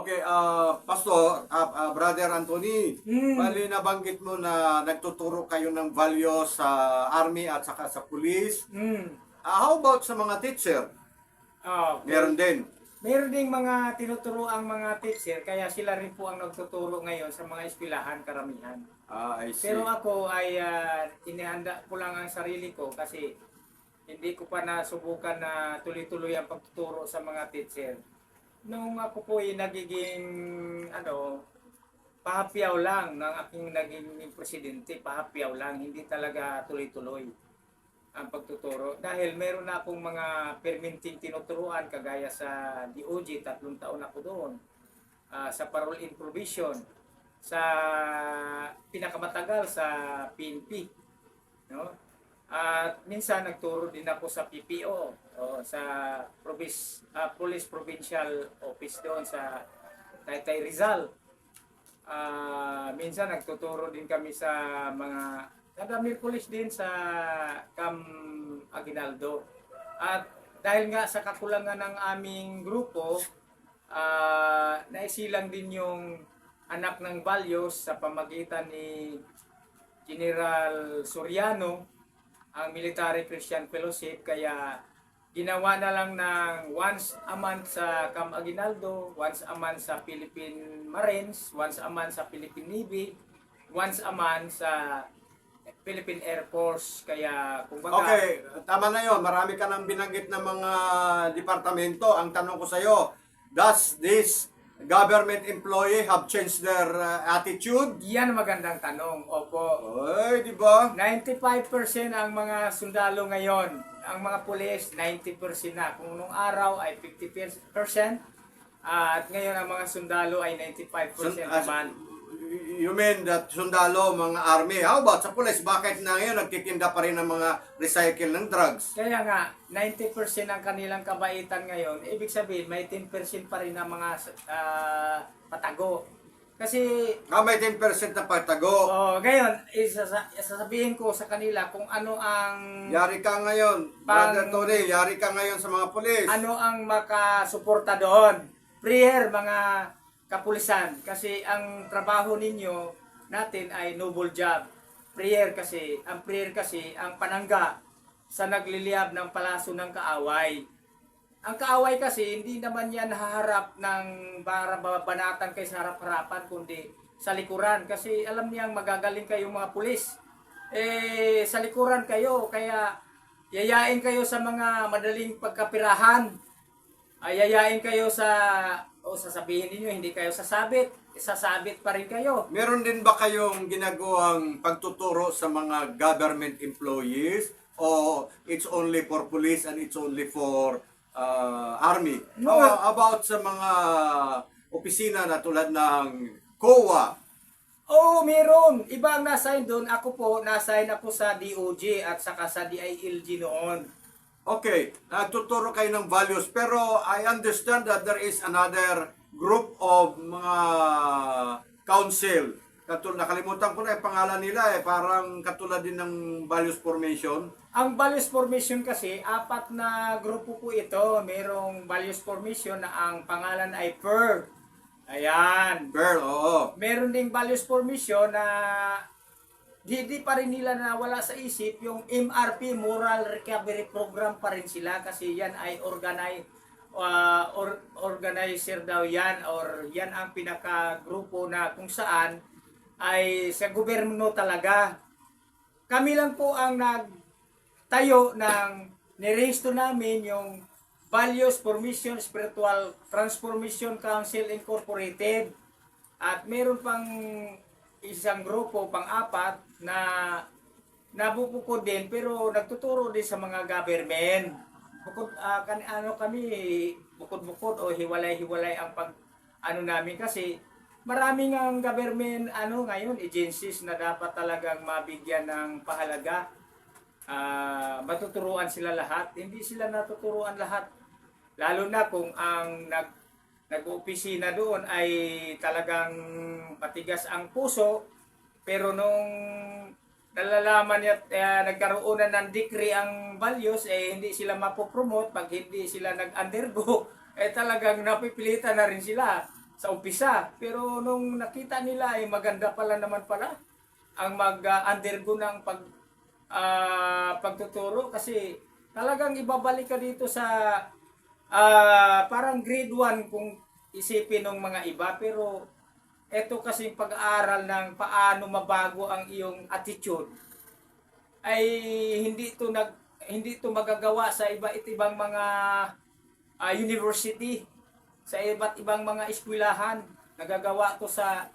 Okay, ah Pastor, ah, ah, Brother Anthony, Mm. bali nabanggit mo na nagtuturo kayo ng value sa army at saka sa police. Mm. Ah, how about sa mga teacher? Oh, Meron din. Meron ding mga tinuturo ang mga teacher, kaya sila rin po ang nagtuturo ngayon sa mga eskwelahan karamihan. Ah, I see. Pero ako ay ah, inihanda ko lang ang sarili ko kasi hindi ko pa nasubukan na tuloy-tuloy ang pagtuturo sa mga teacher. Nung ako po ay nagiging ano, pahapyaw lang ng aking naging presidente, pahapyaw lang, hindi talaga tuloy-tuloy ang pagtuturo. Dahil meron na akong mga perminting tinuturuan kagaya sa DOJ, tatlong taon ako doon. Ah, sa parole in provision, sa pinakamatagal sa PNP. No? At minsan nagturo din ako sa PPO, o sa Provis, ah, Police Provincial Office doon sa Taytay Rizal. Ah, minsan nagtuturo din kami sa mga kada Miyerkules din sa Cam Aguinaldo. At dahil nga sa kakulangan ng aming grupo, ah, naisilang din yung anak ng values sa pamagitan ni General Soriano ang Military Christian Fellowship kaya ginawa na lang ng once a month sa Cam Aguinaldo, once a month sa Philippine Marines, once a month sa Philippine Navy, once a month sa Philippine Air Force. Kaya kung baga, Okay, tama na yon. Marami ka nang binanggit ng mga departamento. Ang tanong ko sa iyo, does this government employee have changed their uh, attitude? yan magandang tanong. Opo. Ay, di ba? 95% ang mga sundalo ngayon. Ang mga pulis, 90% na. Kung nung araw ay 50%, at ngayon ang mga sundalo ay 95% Sun- ah, naman. You mean that sundalo, mga army. How about sa police? Bakit na ngayon nagtitinda pa rin ng mga recycle ng drugs? Kaya nga, 90% ang kanilang kabaitan ngayon, ibig sabihin may 10% pa rin ang mga ah, patago. Kasi Ah, may 10% na pagtago. oh, ngayon, isasa- isasabihin ko sa kanila kung ano ang Yari ka ngayon, Pang- Brother Tony, yari ka ngayon sa mga police. ano ang makasuporta doon. Prayer, mga kapulisan. Kasi ang trabaho ninyo natin ay noble job. Prayer kasi, ang prayer kasi, ang panangga sa nagliliyab ng palaso ng kaaway. Ang kaaway kasi, hindi naman yan haharap ng banatan kay sa harap-harapan, kundi sa likuran. Kasi alam niyang magagaling kayong mga pulis. Eh, sa likuran kayo, kaya yayain kayo sa mga madaling pagkapirahan. Ay yayain kayo sa, o sasabihin ninyo, hindi kayo sasabit. Sasabit pa rin kayo. Meron din ba kayong ginagawang pagtuturo sa mga government employees? O it's only for police and it's only for uh, army? No. How about sa mga opisina na tulad ng COA? Oo, meron. Iba ang nasign doon. Ako po, nasign ako sa DOJ at saka sa DILG noon. Okay, nagtuturo kayo ng values pero I understand that there is another group of mga council. Katul nakalimutan ko na yung pangalan nila eh, parang katulad din ng values formation. Ang values formation kasi, apat na grupo po ito. Merong values formation na ang pangalan ay PER. Ayan. Girl, oo. Meron ding values formation na di, di pa rin nila nawala sa isip yung MRP Moral Recovery Program pa rin sila kasi yan ay organize uh, or, organizer daw yan or yan ang pinaka grupo na kung saan ay sa gobyerno talaga kami lang po ang nagtayo ng niresto namin yung Values Formation Spiritual Transformation Council Incorporated at meron pang isang grupo, pang-apat, na nabubuko din pero nagtuturo din sa mga government. Bukod, ah, kan, ano kami, bukod-bukod o hiwalay-hiwalay ang pag ano namin kasi maraming ang government ano ngayon agencies na dapat talagang mabigyan ng pahalaga. Ah, matuturuan sila lahat. Hindi sila natuturuan lahat. Lalo na kung ang nag nag-opisina doon ay talagang matigas ang puso pero nung nalalaman niya eh, nagkaroon na ng decree ang values eh hindi sila mapopromote pag hindi sila nag-undergo eh talagang napipilitan na rin sila sa umpisa. Pero nung nakita nila ay maganda pala naman pala ang mag-undergo ng pag ah, pagtuturo kasi talagang ibabalik ka dito sa ah, parang grade 1 kung isipin ng mga iba. Pero eto kasi pag-aaral ng paano mabago ang iyong attitude ay hindi ito nag hindi ito magagawa sa iba't ibang mga ah, university sa iba't ibang mga eskwelahan. Nagagawa to sa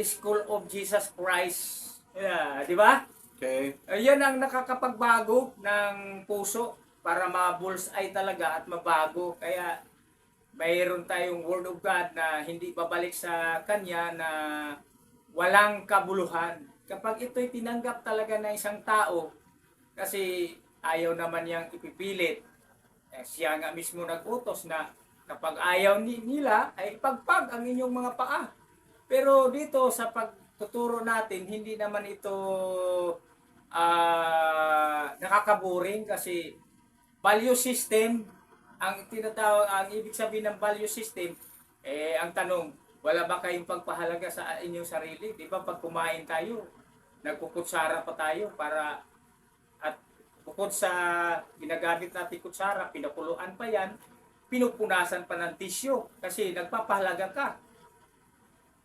School of Jesus Christ. Yeah, di ba Okay. Ayan ang nakakapagbago ng puso para ma-bullseye talaga at mabago. Kaya mayroon tayong Word of God na hindi babalik sa Kanya na walang kabuluhan. Kapag ito'y tinanggap talaga ng isang tao, kasi ayaw naman niyang ipipilit, eh, siya nga mismo nag-utos na kapag ayaw ni- nila, ay pagpag ang inyong mga paa. Pero dito sa pagtuturo natin, hindi naman ito ah nakakaboring kasi value system ang tinatawag ang ibig sabihin ng value system eh ang tanong wala ba kayong pagpahalaga sa inyong sarili? Di ba pag kumain tayo nagkukutsara pa tayo para at bukod sa ginagamit natin kutsara pinakuluan pa yan pinupunasan pa ng tisyo kasi nagpapahalaga ka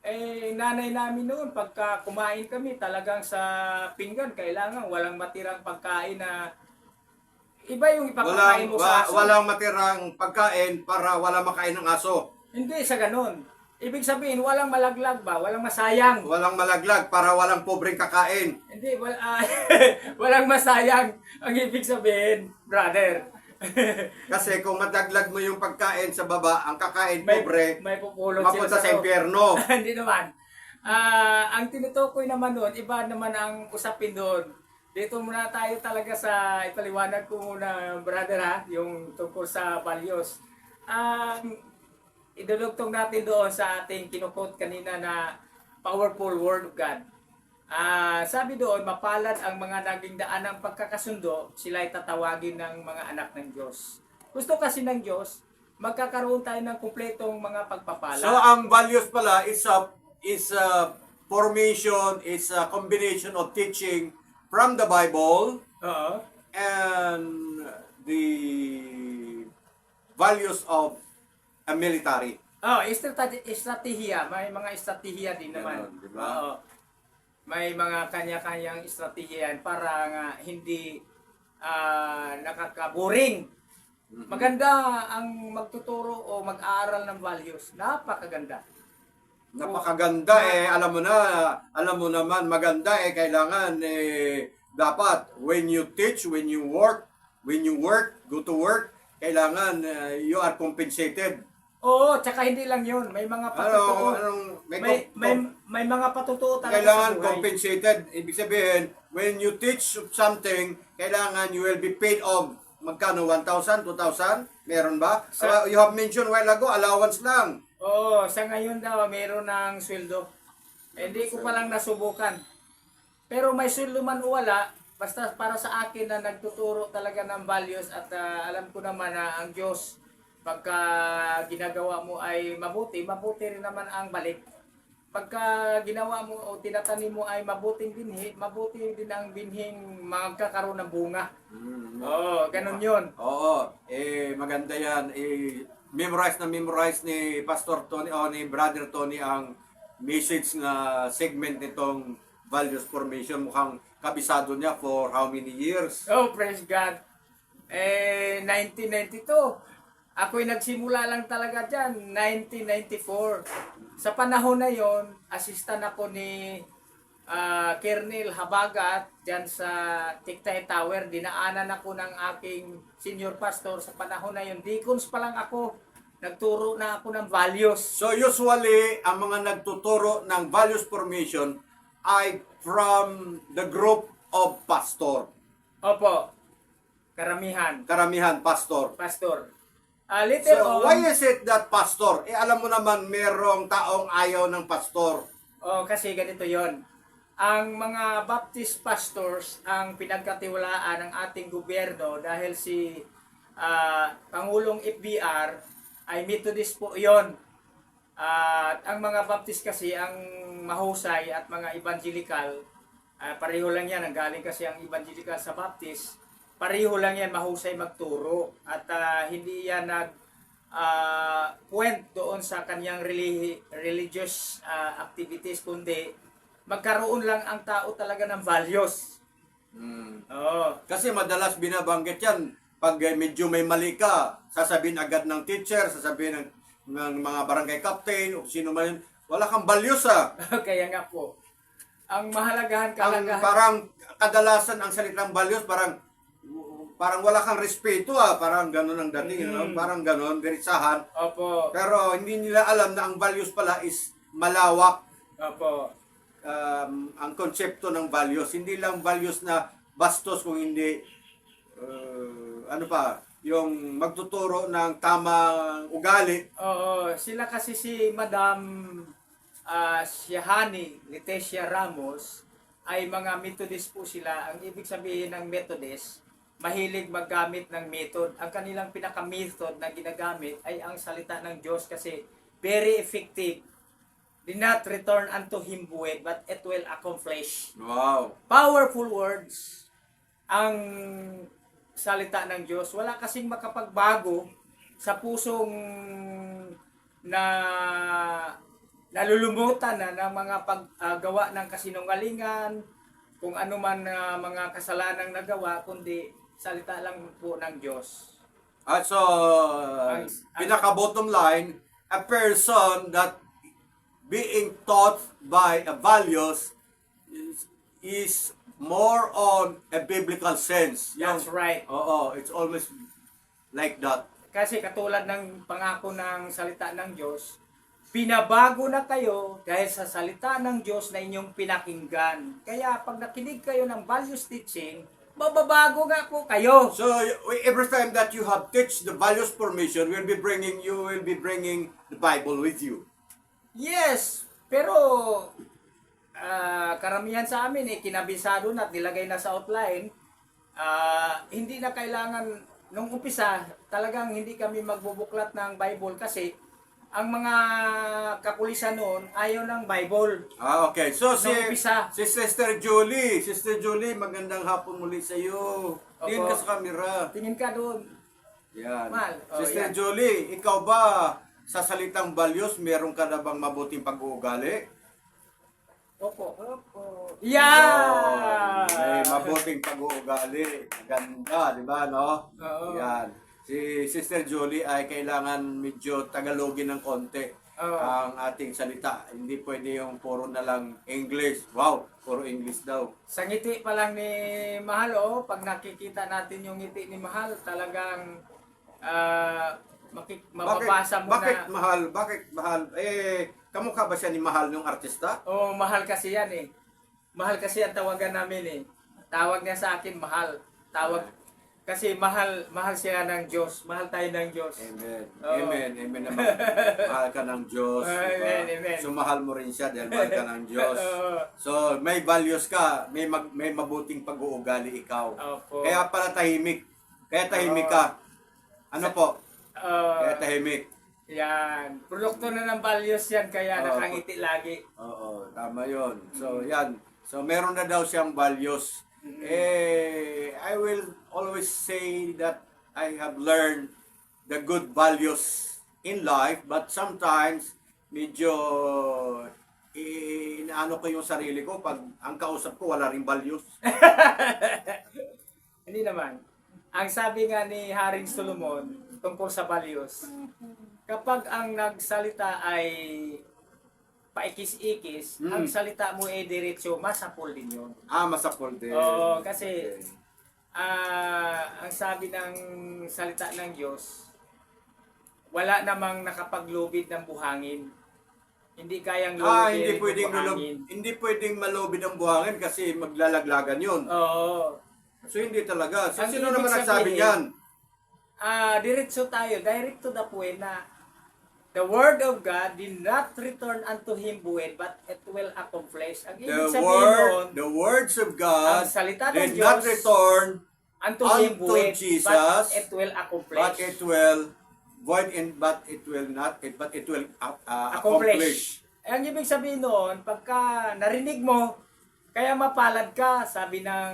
eh, nanay namin noon, pagka kumain kami, talagang sa pinggan, kailangan walang matirang pagkain na iba yung Walang, ipapakain mo wa- sa aso. walang matirang pagkain para wala makain ng aso. Hindi sa ganun. Ibig sabihin, walang malaglag ba? Walang masayang. Walang malaglag para walang pobreng kakain. Hindi, wal, ah, walang masayang. Ang ibig sabihin, brother. Kasi kung madaglag mo yung pagkain sa baba, ang kakain may, pobre, may pupulot mapunta sa loob. impyerno. Hindi naman. Ah, ang tinutukoy naman doon, iba naman ang usapin doon. Dito muna tayo talaga sa ipaliwanag ko muna, brother ha, yung tungkol sa values. Ang idudugtong natin doon sa ating kinukot kanina na powerful word of God. Ah, sabi doon, mapalad ang mga naging daan ng pagkakasundo, sila ay tatawagin ng mga anak ng Diyos. Gusto kasi ng Diyos, magkakaroon tayo ng kumpletong mga pagpapala. So ang values pala is a is a formation, is a combination of teaching from the Bible Oo. and the values of a military. Oh, estrate- estratehiya. May mga estratehiya din naman. Ganon, di ba? Oo. May mga kanya-kanyang estratehiya yan para nga hindi ah, nakakaboring. Maganda ang magtuturo o mag-aaral ng values. Napakaganda. Napakaganda eh, alam mo na, alam mo naman maganda eh kailangan eh dapat when you teach, when you work, when you work, go to work, kailangan eh, you are compensated. Oo, tsaka hindi lang yun. May mga patutuo. Ano, anong, may, may, may, may mga patutuo talaga kailangan sa buhay. compensated. Ibig sabihin, when you teach something, kailangan you will be paid of magkano 1,000, 2,000? Meron ba? Sa- Uh, you have mentioned while ago, allowance lang. Oo, sa ngayon daw, meron ng sweldo. Eh, Hindi ko pa lang nasubukan. Pero may sweldo man o wala, basta para sa akin na nagtuturo talaga ng values at ah, alam ko naman na ang Diyos, pagka ginagawa mo ay mabuti, mabuti rin naman ang balik. Pagka ginawa mo o tinatanim mo ay mabuting binhi, mabuti din ang binhing magkakaroon ng bunga. Oo, ganun yun. Oo, eh maganda yan. Eh, memorize na memorize ni Pastor Tony o ni Brother Tony ang message na segment nitong values formation. Mukhang kabisado niya for how many years? Oh, praise God. Eh, 1992. Ako'y nagsimula lang talaga dyan, 1994. Sa panahon na yon, assistant ako ni ah, Kernel Habagat dyan sa Tiktay Tower. Dinaanan ako ng aking senior pastor sa panahon na yon. Deacons pa lang ako. Nagturo na ako ng values. So usually, ang mga nagtuturo ng values formation ay from the group of pastor. Opo, karamihan, Karamihan pastor. pastor. Ah, later So on, why is it that pastor? Eh alam mo naman merong taong ayaw ng pastor. Oh, kasi ganito 'yon. Ang mga Baptist pastors ang pinagkatiwalaan ng ating gobyerno dahil si ah, Pangulong FBR ay Methodist po 'yon. Ah, ang mga Baptist kasi ang mahusay at mga evangelical, ah, pareho lang yan, ang galing kasi ang evangelical sa Baptist, pareho lang yan mahusay magturo at ah, hindi yan nag ah, point doon sa kanyang reli- religious ah, activities kundi magkaroon lang ang tao talaga ng values. Mm. Oo. Kasi madalas binabanggit yan, pag eh, medyo may mali ka, sasabihin agad ng teacher, sasabihin ng, ng mga barangay captain, o sino man yun, wala kang values ah. Kaya nga po, ang mahalagahan Ang kalagahan parang kadalasan ang salitang values parang parang wala kang respeto ah, parang ganun ang dating, no? Mm. parang ganun, diritsahan. Opo. Pero hindi nila alam na ang values pala is malawak Opo. um, ang konsepto ng values. Hindi lang values na bastos kung hindi uh, ano pa, yung magtuturo ng tamang ugali. Oo, sila kasi si Madam uh, Shahani Leticia Ramos ay mga Methodist po sila. Ang ibig sabihin ng Methodist, mahilig maggamit ng method. Ang kanilang pinaka-method na ginagamit ay ang salita ng Diyos kasi very effective. Do not return unto Him void, but it will accomplish. Wow. Powerful words ang salita ng Diyos. Wala kasing makapagbago sa pusong na nalulumutan na ng mga paggawa ng kasinungalingan, kung ano man na mga kasalanang nagawa, kundi salita lang po ng Diyos. At so, Ang- pinaka bottom line, a person that being taught by a values is, is more on a biblical sense. Yung- That's right. Oo, it's always like that. Kasi katulad ng pangako ng salita ng Diyos, pinabago na kayo dahil sa salita ng Diyos na inyong pinakinggan. Kaya pag nakinig kayo ng values teaching, mababago nga po kayo. So every time that you have teach the values formation, will be bringing you will be bringing the Bible with you. Yes, pero ah, karamihan sa amin eh, kinabisado na at nilagay na sa outline. Ah, hindi na kailangan, nung umpisa, talagang hindi kami magbubuklat ng Bible kasi ang mga kakulisan noon ayaw ng Bible. Ah, okay. So si Nung umpisa. si Sister Julie, Sister Julie, magandang hapon muli sa iyo. Tingin ka sa camera. Tingin ka doon. Yan. Mahal. Oh, Sister yan. Julie, ikaw ba sa salitang values, meron ka na bang mabuting pag-uugali? Opo. Opo. Yeah! May mabuting pag-uugali. Ganda, di ba, no? Oo. Yan. Si Sister Julie ay kailangan medyo tagalogin ng konti Oo. ang ating salita. Hindi pwede yung puro na lang English. Wow, puro English daw. Sa ngiti pa lang ni Mahal, oh, pag nakikita natin yung ngiti ni Mahal, talagang ah, makik- mababasa mo bakit na. mahal? Bakit mahal? Eh, kamukha ba siya ni Mahal yung artista? Oh, mahal kasi yan eh. Mahal kasi ang tawagan namin eh. Tawag niya sa akin, mahal. Tawag, kasi mahal, mahal siya ng Diyos. Mahal tayo ng Diyos. Amen. Oo. Amen. Amen naman. mahal ka ng Diyos. Amen, diba? amen. So, mahal mo rin siya dahil mahal ka ng Diyos. Oo. So, may values ka. May, mag, may mabuting pag-uugali ikaw. Opo. Kaya pala tahimik. Kaya tahimik ka. Ano po? Ah, Kaya tahimik. yan. Produkto na ng values yan, kaya Oo. nakangiti lagi. Oo, tama yon. So, yan. So, meron na daw siyang values. Eh, I will always say that I have learned the good values in life, but sometimes, medyo inaano ko yung sarili ko pag ang kausap ko wala ring values. Hindi naman. Ang sabi nga ni Haring Solomon tungkol sa values, kapag ang nagsalita ay paikis-ikis, Mm. ang salita mo ay diretso, masapol din yun. Ah, masapol din. Oo, kasi Okay. ah ang sabi ng salita ng Diyos, wala namang nakapaglubid ng buhangin. Hindi kayang lubid Ah, hindi ng pwedeng buhangin. lulub, hindi pwedeng malubid ang buhangin kasi maglalaglagan yun. Oo. So hindi talaga. So Ang sino ibig naman nagsabi sabihin, niyan? Ah, diretso tayo, direct to the point na the word of God did not return unto him void, but it will accomplish. Ang ibig The word, nun, the words of God ang salita ng did not Diyos return, unto, unto him void, Jesus, but it will accomplish. but it will void in but it will not it but it will uh, uh, accomplish. accomplish. Ang ibig sabihin noon, pagka narinig mo, kaya mapalad ka, sabi ng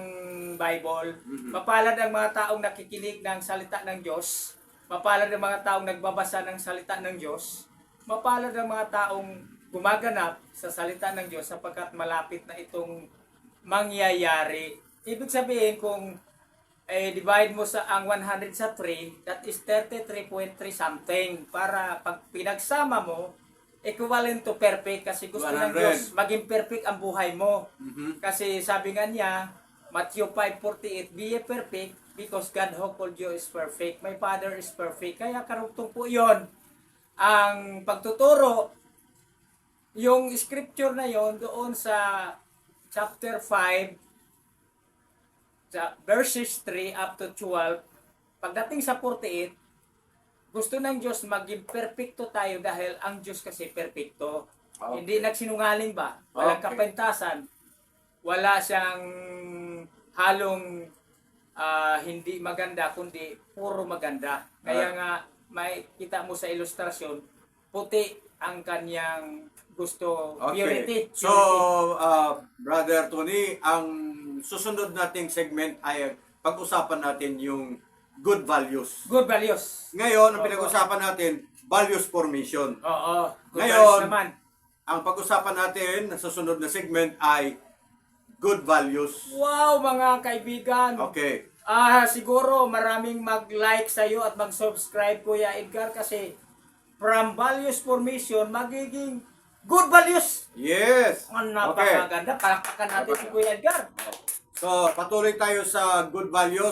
Bible. Mhm. Mapalad ang mga taong nakikinig ng salita ng Diyos. Mapalad ang mga taong nagbabasa ng salita ng Diyos. Mapalad ang mga taong gumaganap sa salita ng Diyos sapagkat malapit na itong mangyayari. Ibig sabihin kung eh, divide mo sa ang 100 sa 3, that is 33.3 something. Para pag pinagsama mo, equivalent to perfect kasi gusto ng 100. Diyos maging perfect ang buhay mo. Mhm. Kasi sabi nga niya, Matthew 5.48, Be perfect because God who called you is perfect. My Father is perfect. Kaya karugtong po yon Ang pagtuturo, yung scripture na yon doon sa chapter 5, sa verses 3 up to 12, pagdating sa 48, gusto ng Diyos maging perfecto tayo dahil ang Diyos kasi perfecto. Okay. Hindi nagsinungaling ba? Walang Okay. kapintasan. Wala siyang halong ah, hindi maganda, kundi puro maganda. Kaya nga, may kita mo sa ilustrasyon, puti ang kanyang gusto, purity. So, uh, Brother Tony, ang susunod nating segment ay pag-usapan natin yung good values. Good values. Ngayon, ang pinag-usapan natin, values formation. Oo. Good Ngayon, values naman. Ang pag-usapan natin sa susunod na segment ay good values. Wow, mga kaibigan. Okay. Ah, siguro maraming mag-like sa iyo at mag-subscribe Kuya Edgar kasi from values formation magiging good values. Yes. Ang Okay. napakaganda. Palakpakan natin si Kuya Edgar. So, patuloy tayo sa good values.